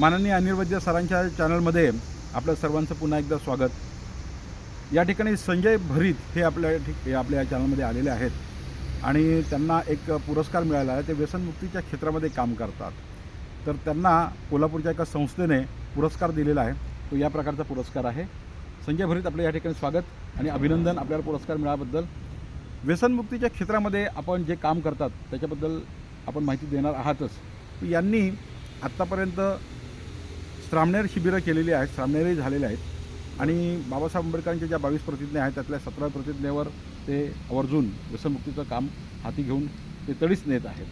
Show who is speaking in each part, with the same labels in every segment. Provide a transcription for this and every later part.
Speaker 1: माननीय अनिर्वज्य सरांच्या चॅनलमध्ये आपल्या सर्वांचं पुन्हा एकदा स्वागत. या ठिकाणी संजय भरीत हे आपल्या ठिक आपल्या आपल्या चॅनलमध्ये आलेले आहेत. आणि त्यांना एक पुरस्कार मिळाला आहे. ते व्यसनमुक्तीच्या क्षेत्रामध्ये काम करतात. तर त्यांना कोल्हापूरच्या एका संस्थेने पुरस्कार दिलेला आहे. तो या प्रकारचा पुरस्कार आहे. संजय भरीत आपलं या ठिकाणी स्वागत आणि अभिनंदन आपल्याला पुरस्कार मिळाल्याबद्दल. व्यसनमुक्तीच्या क्षेत्रामध्ये आपण जे काम करतात त्याच्याबद्दल आपण माहिती देणार आहातच. यांनी आत्तापर्यंत श्रामणेर शिबिरं केलेली आहेत श्रामणेरही झालेले आहेत. आणि बाबासाहेब आंबेडकरांच्या ज्या बावीस प्रतिज्ञा आहेत त्यातल्या सतरा प्रतिज्ञेवर ते आवर्जून व्यसनमुक्तीचं काम हाती घेऊन ते तडीच नेत आहेत.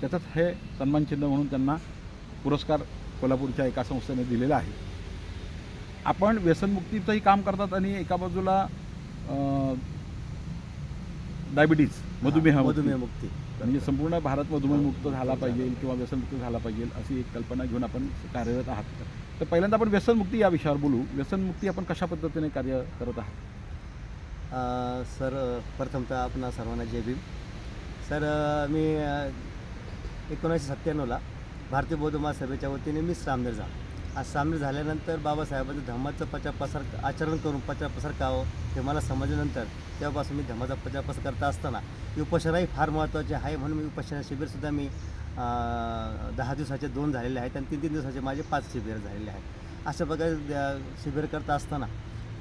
Speaker 1: त्याचंच हे सन्मानचिन्ह म्हणून त्यांना पुरस्कार कोल्हापूरच्या एका संस्थेने दिलेला आहे. आपण व्यसनमुक्तीचंही काम करतात आणि एका बाजूला डायबिटीज मधुमेह
Speaker 2: मधुमेह मुक्ती.
Speaker 1: म्हणजे संपूर्ण भारत मधुमेहमुक्त झाला पाहिजे किंवा व्यसनमुक्त झाला पाहिजे अशी एक कल्पना घेऊन आपण कार्यरत आहात. तर पहिल्यांदा आपण व्यसनमुक्ती या विषयावर बोलू. व्यसनमुक्ती आपण कशा पद्धतीने कार्य करत आहात?
Speaker 2: सर प्रथमतः आपणा सर्वांना जय भीम. सर मी एकोणीसशे सत्त्याण्णवला भारतीय बौद्ध महासभेच्या वतीने मी सामनेर झालो. आज सामने झाल्यानंतर बाबासाहेबांचं धम्माचं प्रचार प्रसार आचरण करून प्रचार प्रसार करावं हे मला समजल्यानंतर तेव्हापासून मी धम्माचा प्रचार प्रसार करता असताना विपशनाही फार महत्त्वाचे आहे म्हणून मी उपासना शिबिरसुद्धा मी दहा दिवसाचे दोन झालेले आहेत आणि तीन तीन दिवसाचे माझे पाच शिबिर झालेले आहेत. अशा प्रकारे द- शिबिर करत असताना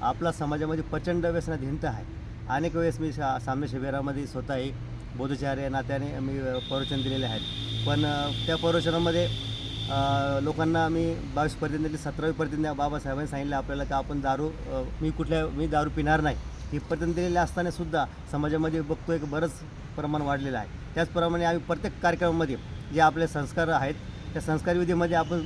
Speaker 2: आपला समाजामध्ये प्रचंड व्यसनाधीनता आहे. अनेक वेळेस मी शा सामने शिबिरामध्ये स्वतःही बोधचार्य नात्याने मी प्रवचन दिलेले आहेत. पण त्या प्रवचनामध्ये लोकांना मी बावीस प्रतिज्ञेतली सतरावी प्रतिज्ञा बाबासाहेबांनी सांगितलं आपल्याला का आपण दारू मी कुठल्या मी दारू पिणार नाही. ही प्रतिज्ञा दिलेली असतानासुद्धा समाजामध्ये बघतो एक बरंच प्रमाण वाढलेलं आहे. त्याचप्रमाणे आम्ही प्रत्येक कार्यक्रमामध्ये जे आपले संस्कार आहेत त्या संस्कार विधीमध्ये आपण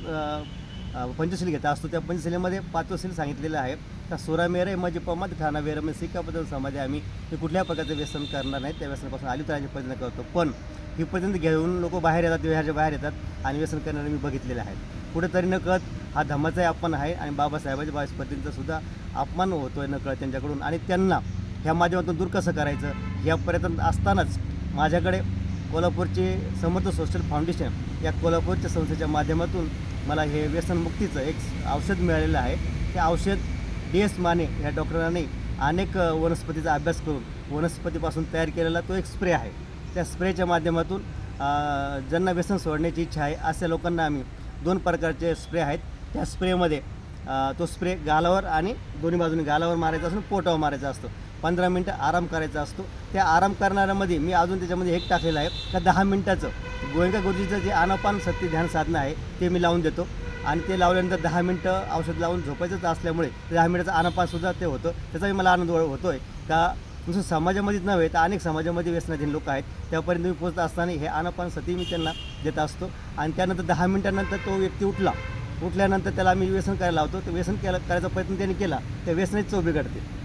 Speaker 2: पंचशील घेत असतो. त्या पंचशिलेमध्ये पाचवशील सांगितलेलं आहे. त्या सोरा मेरे म्हणजे पमात खाना वेर म्हणजे सिक्काबद्दल आम्ही मी कुठल्या प्रकारचं व्यसन करणार नाही. त्या व्यसनापासून आली तर प्रयत्न करतो. पण ही पर्यंत घेऊन लोक बाहेर येतात विहारच्या बाहेर येतात आणि व्यसन करणारे मी बघितलेले आहेत कुठेतरी न कळत हा धम्माचाही अपमान आहे आणि बाबासाहेबाच्या बावीस सुद्धा अपमान होतोय न कळत त्यांच्याकडून. आणि त्यांना ह्या माध्यमातून दूर कसं करायचं? या पर्यटन असतानाच माझ्याकडे कोल्हापूरचे समर्थ सोशल फाउंडेशन या कोल्हापूरच्या संस्थेच्या माध्यमातून मला हे व्यसनमुक्तीचं एक औषध मिळालेलं आहे. ते औषध डी एस माने या डॉक्टरांनी अनेक वनस्पतीचा अभ्यास करून वनस्पतीपासून तयार केलेला तो एक स्प्रे आहे. त्या स्प्रेच्या माध्यमातून ज्यांना व्यसन सोडण्याची इच्छा आहे अशा लोकांना आम्ही दोन प्रकारचे स्प्रे आहेत. त्या स्प्रेमध्ये तो स्प्रे गालावर आणि दोन्ही बाजूने गालावर मारायचा असून पोटावर मारायचा असतो. पंधरा मिनटं आराम करायचा असतो. त्या आराम करणाऱ्यामध्ये मी अजून त्याच्यामध्ये एक टाकलेलं आहे. का दहा मिनटाचं गोयंका गुरुजीचं जे आनापान सत्य ध्यान साधनं आहे ते मी लावून देतो. आणि ते लावल्यानंतर दहा मिनटं औषध लावून झोपायचंच असल्यामुळे दहा मिनटाचं आनापानसुद्धा ते होतं. त्याचाही मला आनंद होतो आहे का नुसतं समाजामध्येच नव्हे तर अनेक समाजामध्ये व्यसनाधीन लोक आहेत. त्यापर्यंत मी पोहोचत असताना हे आनापान सती मी त्यांना देत असतो. आणि त्यानंतर दहा मिनटानंतर तो व्यक्ती उठला. उठल्यानंतर त्याला आम्ही व्यसन करायला लावतो. ते व्यसन केला करायचा प्रयत्न त्याने केला. त्या व्यसनाची चव बिघडते.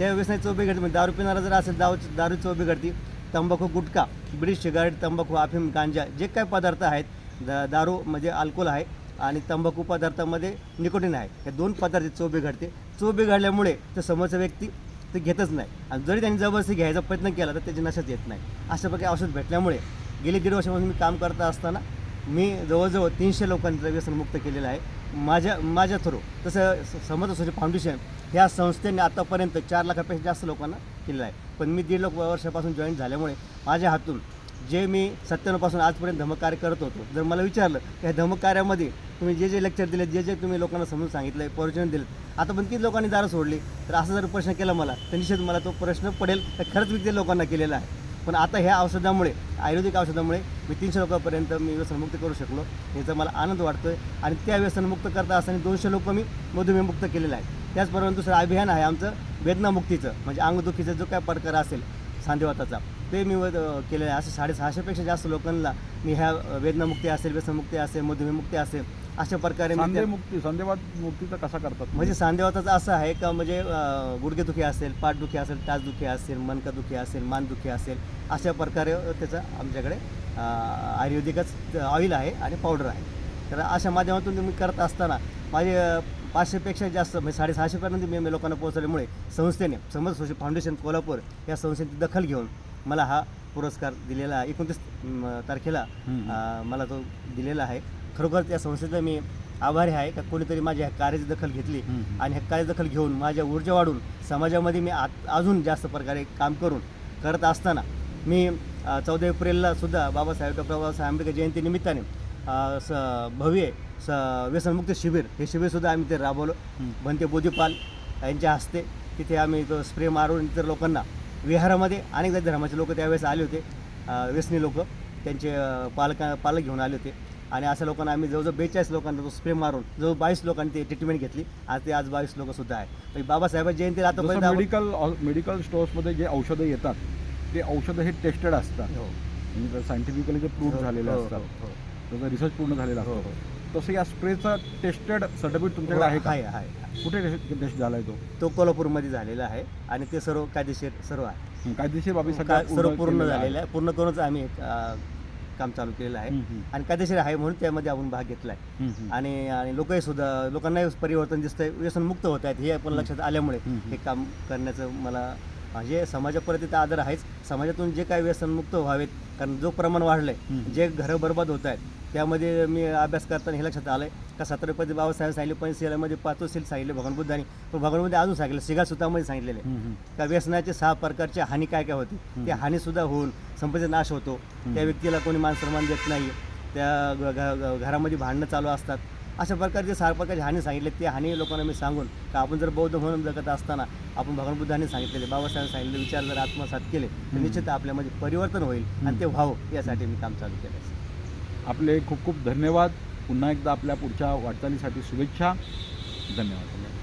Speaker 2: त्या व्यसनाची चव बिघडते म्हणजे दारू पिणारा जर असेल दारू दारू चव बिघडते तंबाखू गुटखा बिडी सिगारेट तंबाखू अफिम गांजा जे काही पदार्थ आहेत दारू म्हणजे अल्कोहोल आहे आणि तंबाखू पदार्थामध्ये निकोटीन आहे. हे दोन पदार्थ चव बिघडते चव बिघडल्यामुळे ते समोरचा व्यक्ती ते घेतच नाही. आणि जरी त्यांनी जबरदस्ती घ्यायचा प्रयत्न केला तर त्याची नशाच येत नाही. अशा प्रकारे औषध भेटल्यामुळे गेली दीड वर्षापासून मी काम करता असताना मी जवळजवळ तीनशे लोकांचं व्यसनमुक्त केलेलं आहे. माझ्या माझ्या थ्रू. तसं समर्थ सोशल फाउंडेशन ह्या संस्थेने आतापर्यंत चार लाखापेक्षा जास्त लोकांना केलेलं आहे. पण मी दीड लाख वर्षापासून जॉईन झाल्यामुळे माझ्या हातून जे मी सत्त्याण्णवपासून आजपर्यंत धमकार्य करत होतो जर मला विचारलं की ह्या धमकार्यामध्ये तुम्ही जे जे लेक्चर दिले जे जे तुम्ही लोकांना समजून सांगितलं आहे प्रवचन दिलं आता पण किती लोकांनी दारं सोडली. तर असा जर प्रश्न केला मला तर निश्चित मला तो प्रश्न पडेल. तर खरंच मी ते लोकांना केलेला आहे. पण आता ह्या औषधामुळे आयुर्वेदिक औषधामुळे मी तीनशे लोकांपर्यंत मी व्यसनमुक्त करू शकलो. याचा मला आनंद वाटतो आहे आणि त्या व्यसनमुक्त करता असताना दोनशे लोक मी मधुमेहमुक्त केलेलं आहे त्याचबरोबर दुसरं अभियान आहे आमचं वेदनामुक्तीचं. म्हणजे अंगदुखीचा जो काय प्रकार असेल सांधेवाताचा ते मी केलेलं आहे. असं साडेसहाशेपेक्षा जास्त लोकांना मी ह्या वेदनामुक्ती असेल व्यसनमुक्ती असेल मधुमेहमुक्ती असेल अशा प्रकारे मी
Speaker 1: सांधे
Speaker 2: त्या-
Speaker 1: मुक्ती संधेवाद मुक्तीचा कसा करतात
Speaker 2: म्हणजे सांधेवाताचं असं आहे का म्हणजे अं, गुडघेदुखी असेल पाठदुखी असेल टाचदुखी असेल मनकादुखी असेल मानदुखी असेल अशा प्रकारे त्याचं आमच्याकडे अं, आयुर्वेदिकच ऑइल आहे आणि पावडर आहे. तर अशा माध्यमातून मी करत असताना माझे अं, पाचशेपेक्षा जास्त म्हणजे साडेसहाशेपर्यंत मी मी लोकांना पोहोचल्यामुळे संस्थेने समज सोशल फाउंडेशन कोल्हापूर या संस्थेची दखल घेऊन मला हा पुरस्कार दिलेला आहे एकोणतीस तारखेला. अं, मला तो दिलेला आहे खरोखर त्या संस्थेचा मी आभारी आहे का कोणीतरी माझ्या ह्या कार्याची दखल घेतली
Speaker 1: हम्म.
Speaker 2: आणि ह्या कार्याची दखल घेऊन माझ्या ऊर्जा वाढून समाजामध्ये मी आत अजून जास्त प्रकारे काम करून करत असताना मी चौदा एप्रिलला सुद्धा बाबासाहेब डॉक्टर बाबासाहेब आंबेडकर जयंती निमित्ताने अ, स भव्य स व्यसनमुक्त शिबिर हे शिबिरसुद्धा आम्ही ते राबवलं
Speaker 1: हम्म.
Speaker 2: बनते बोधीपाल यांच्या हस्ते तिथे आम्ही तो स्प्रे मारून इतर लोकांना विहारामध्ये अनेक जाती धर्माचे लोक त्यावेळेस आले होते. व्यसनी लोक. त्यांचे पालक पालक घेऊन आले होते. आणि अशा लोकांना आम्ही जवळजवळ बेचाळीस लोकांना तो स्प्रे मारून जवळ बावीस लोकांनी ते ट्रीटमेंट घेतली. आज ते आज बावीस लोक सुद्धा आहे म्हणजे बाबासाहेब जयंतीला आतापर्यंत
Speaker 1: मेडिकल मेडिकल स्टोअर्समध्ये जे औषधं येतात ते औषधं हे टेस्टेड असतात.
Speaker 2: हो.
Speaker 1: म्हणजे सायंटिफिकली जे प्रूव्ह
Speaker 2: हो,
Speaker 1: झालेले
Speaker 2: हो,
Speaker 1: असतात. त्याचा रिसर्च पूर्ण झालेला
Speaker 2: हो,
Speaker 1: असतो. तसं या स्प्रेचं टेस्टेड सर्टिफिकेट तुमच्याकडे आहे का?
Speaker 2: आहे आहे
Speaker 1: कुठे टेस्ट झालाय तो?
Speaker 2: तो कोल्हापूरमध्ये झालेला आहे आणि ते सर्व कायदेशीर सर्व आहे.
Speaker 1: हं, कायदेशीर बाबी
Speaker 2: सर्व पूर्ण झालेलं आहे. पूर्ण करूनच आम्ही काम चालू केलेलं आहे.
Speaker 1: हं, हं,
Speaker 2: आणि कायदेशीर आहे म्हणून त्यामध्ये आपण भाग घेतला आहे
Speaker 1: हं, हं.
Speaker 2: आणि आणि लोकही सुद्धा लोकांनाही परिवर्तन दिसतंय. व्यसनमुक्त होत आहेत. हे पण लक्षात आल्यामुळे
Speaker 1: हं.
Speaker 2: हे. काम करण्याचं मला म्हणजे समाजाप्रती तर आदर आहेच. समाजातून जे काही व्यसनमुक्त व्हावेत कारण जो प्रमाण वाढलंय
Speaker 1: हं.
Speaker 2: जे घरं बर्बाद होत आहेत त्यामध्ये मी अभ्यास करताना हे लक्षात आलंय का सत्रपती बाबासाहेब सांगितले पंचशिलामध्ये पाचो सील सांगितले भगवान बुद्धांनी पण भगवानमध्ये अजून सांगितलं सिगा सुतामध्ये सांगितलेले. का व्यसनाचे सहा प्रकारचे हानी काय काय होती. त्या हानीसुद्धा होऊन संपत्तीचा नाश होतो. त्या व्यक्तीला कोणी मान सन्मान देत नाही त्या घरामध्ये भांडणं चालू असतात अशा प्रकारचे सहा प्रकारचे हानी सांगितले ते हानी लोकांना मी सांगून का आपण जर बौद्ध म्हणून जगत असताना आपण भगवान बुद्धांनी सांगितलेले बाबासाहेब सांगितले विचार जर आत्मसात केले तर. निश्चित आपल्यामध्ये परिवर्तन होईल आणि ते व्हावं यासाठी मी काम चालू केलं आहे.
Speaker 1: आपले खूप खूप धन्यवाद. पुन्हा एकदा आपल्या पुढच्या वाटचालीसाठी शुभेच्छा. धन्यवाद.